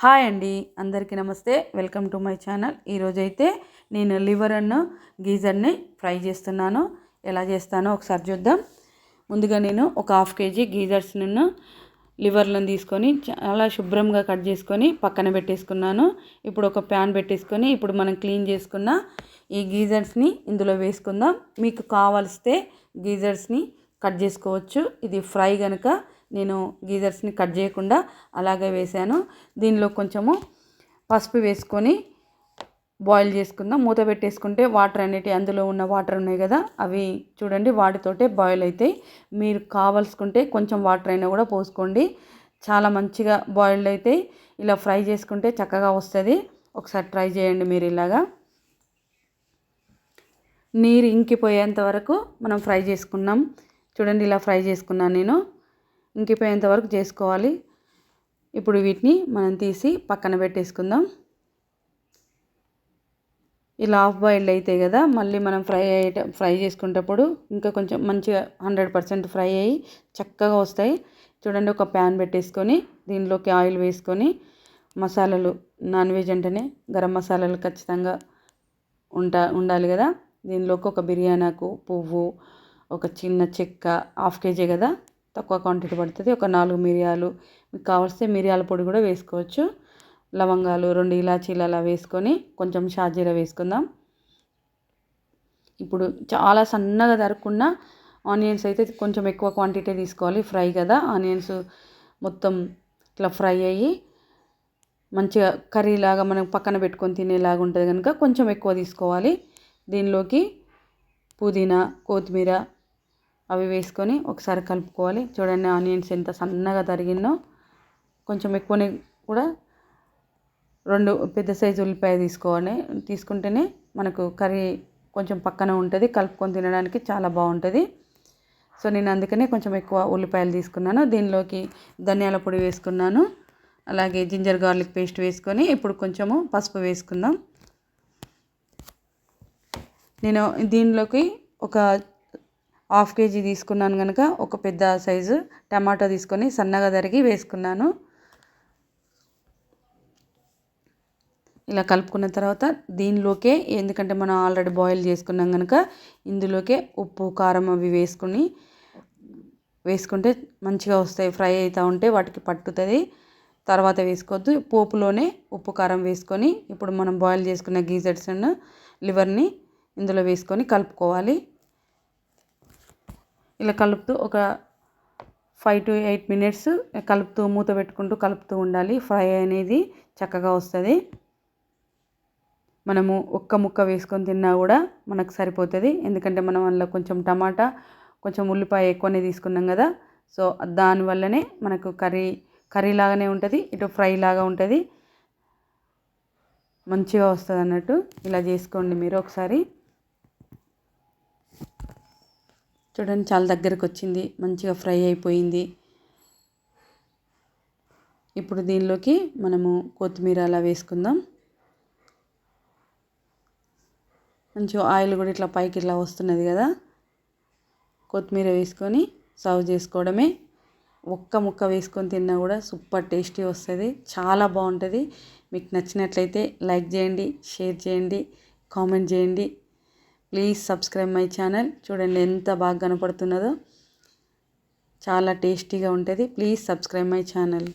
Hi అండి అందరికీ నమస్తే. Welcome to my channel. ఈరోజైతే నేను లివర్ అన్న గీజర్ని ఫ్రై చేస్తున్నాను. ఎలా చేస్తానో ఒకసారి చూద్దాం. ముందుగా నేను ఒక హాఫ్ కేజీ గీజర్స్ నిన్ను లివర్లను తీసుకొని చాలా శుభ్రంగా కట్ చేసుకొని పక్కన పెట్టేసుకున్నాను. ఇప్పుడు ఒక ప్యాన్ పెట్టేసుకొని ఇప్పుడు మనం క్లీన్ చేసుకున్న ఈ గీజర్స్ని ఇందులో వేసుకుందాం. మీకు కావలిస్తే గీజర్స్ని కట్ చేసుకోవచ్చు. ఇది ఫ్రై కనుక నేను గీజర్స్ని కట్ చేయకుండా అలాగే వేసాను దీనిలో కొంచెము పసుపు వేసుకొని బాయిల్ చేసుకుందాం. మూత పెట్టేసుకుంటే వాటర్ అనేటి అందులో ఉన్న వాటర్ ఉన్నాయి కదా అవి చూడండి వాటితోటే బాయిల్ అవుతాయి. మీరు కావాల్సుకుంటే కొంచెం వాటర్ అయినా కూడా పోసుకోండి. చాలా మంచిగా బాయిల్డ్ అయితే ఇలా ఫ్రై చేసుకుంటే చక్కగా వస్తుంది. ఒకసారి ట్రై చేయండి మీరు ఇలాగా. నీరు ఇంకిపోయేంత వరకు మనం ఫ్రై చేసుకున్నాం చూడండి ఇలా ఫ్రై చేసుకున్నాను నేను. ఇంకిపోయేంత వరకు చేసుకోవాలి. ఇప్పుడు వీటిని మనం తీసి పక్కన పెట్టేసుకుందాం. ఇలా హాఫ్ బాయిల్డ్ అయితే కదా మళ్ళీ మనం ఫ్రై అయ్యే ఫ్రై చేసుకునేటప్పుడు ఇంకా కొంచెం మంచిగా హండ్రెడ్ పర్సెంట్ ఫ్రై అయ్యి చక్కగా వస్తాయి. చూడండి ఒక ప్యాన్ పెట్టేసుకొని దీనిలోకి ఆయిల్ వేసుకొని మసాలాలు నాన్ వెజ్ అంటేనే గరం మసాలాలు ఖచ్చితంగా ఉంటా ఉండాలి కదా. దీనిలోకి ఒక బిర్యానాకు పువ్వు ఒక చిన్న చెక్క హాఫ్ కేజీ కదా. తక్కువ క్వాంటిటీ పడుతుంది. ఒక నాలుగు మిరియాలు మీకు కావలిస్తే మిరియాల పొడి కూడా వేసుకోవచ్చు. లవంగాలు రెండు ఇలాచీలు అలా వేసుకొని కొంచెం షాజీర వేసుకుందాం. ఇప్పుడు చాలా సన్నగా తరుక్కున్న ఆనియన్స్ అయితే కొంచెం ఎక్కువ క్వాంటిటీ తీసుకోవాలి. ఫ్రై కదా ఆనియన్స్ మొత్తం ఇట్లా ఫ్రై అయ్యి మంచిగా కర్రీ లాగా మనం పక్కన పెట్టుకొని తినేలాగా ఉంటుంది కనుక కొంచెం ఎక్కువ తీసుకోవాలి. దీనిలోకి పుదీనా కొత్తిమీర అవి వేసుకొని ఒకసారి కలుపుకోవాలి. చూడండి ఆనియన్స్ ఎంత సన్నగా తరిగిందో. కొంచెం ఎక్కువనే కూడా రెండు పెద్ద సైజు ఉల్లిపాయ తీసుకోవాలి. తీసుకుంటేనే మనకు కర్రీ కొంచెం పక్కన ఉంటుంది. కలుపుకొని తినడానికి చాలా బాగుంటుంది. సో నేను అందుకనే కొంచెం ఎక్కువ ఉల్లిపాయలు తీసుకున్నాను. దీనిలోకి ధనియాల పొడి వేసుకున్నాను. అలాగే జింజర్ గార్లిక్ పేస్ట్ వేసుకొని ఇప్పుడు కొంచెము పసుపు వేసుకుందాం. నేను దీనిలోకి ఒక హాఫ్ కేజీ తీసుకున్నాను కనుక ఒక పెద్ద సైజు టమాటా తీసుకొని సన్నగా తరిగి వేసుకున్నాను. ఇలా కలుపుకున్న తర్వాత దీనిలోకే ఎందుకంటే మనం ఆల్రెడీ బాయిల్ చేసుకున్నాం కనుక ఇందులోకే ఉప్పు కారం అవి వేసుకుని వేసుకుంటే మంచిగా వస్తాయి ఫ్రై అవుతూ ఉంటే వాటికి పట్టుతుంది. తర్వాత వేసుకోవద్దు పోపులోనే ఉప్పు కారం వేసుకొని ఇప్పుడు మనం బాయిల్ చేసుకున్న గీజర్స్ లివర్ని ఇందులో వేసుకొని కలుపుకోవాలి. ఇలా కలుపుతూ ఒక ఫైవ్ టు ఎయిట్ మినిట్స్ కలుపుతూ మూత పెట్టుకుంటూ కలుపుతూ ఉండాలి. ఫ్రై అనేది చక్కగా వస్తుంది. మనము ఒక్క ముక్క వేసుకొని తిన్నా కూడా మనకు సరిపోతుంది. ఎందుకంటే మనం అందులో కొంచెం టమాటా కొంచెం ఉల్లిపాయ ఎక్కువనే తీసుకున్నాం కదా. సో దానివల్లనే మనకు కర్రీ కర్రీ లాగానే ఉంటుంది. ఇటు ఫ్రై లాగా ఉంటుంది. మంచిగా వస్తుంది అన్నట్టు ఇలా చేసుకోండి మీరు ఒకసారి. చూడండి చాలా దగ్గరకు వచ్చింది మంచిగా ఫ్రై అయిపోయింది. ఇప్పుడు దీనిలోకి మనము కొత్తిమీర అలా వేసుకుందాం. మంచిగా ఆయిల్ కూడా ఇట్లా పైకి ఇట్లా వస్తున్నది కదా. కొత్తిమీర వేసుకొని సర్వ్ చేసుకోవడమే. ఒక్క ముక్క వేసుకొని తిన్నా కూడా సూపర్ టేస్టీ వస్తుంది చాలా బాగుంటుంది. మీకు నచ్చినట్లయితే లైక్ చేయండి షేర్ చేయండి కామెంట్ చేయండి. Please subscribe my channel. చూడండి ఎంత బాగా కనపడుతున్నదో. చాలా టేస్టీగా ఉంటుంది. Please subscribe my channel.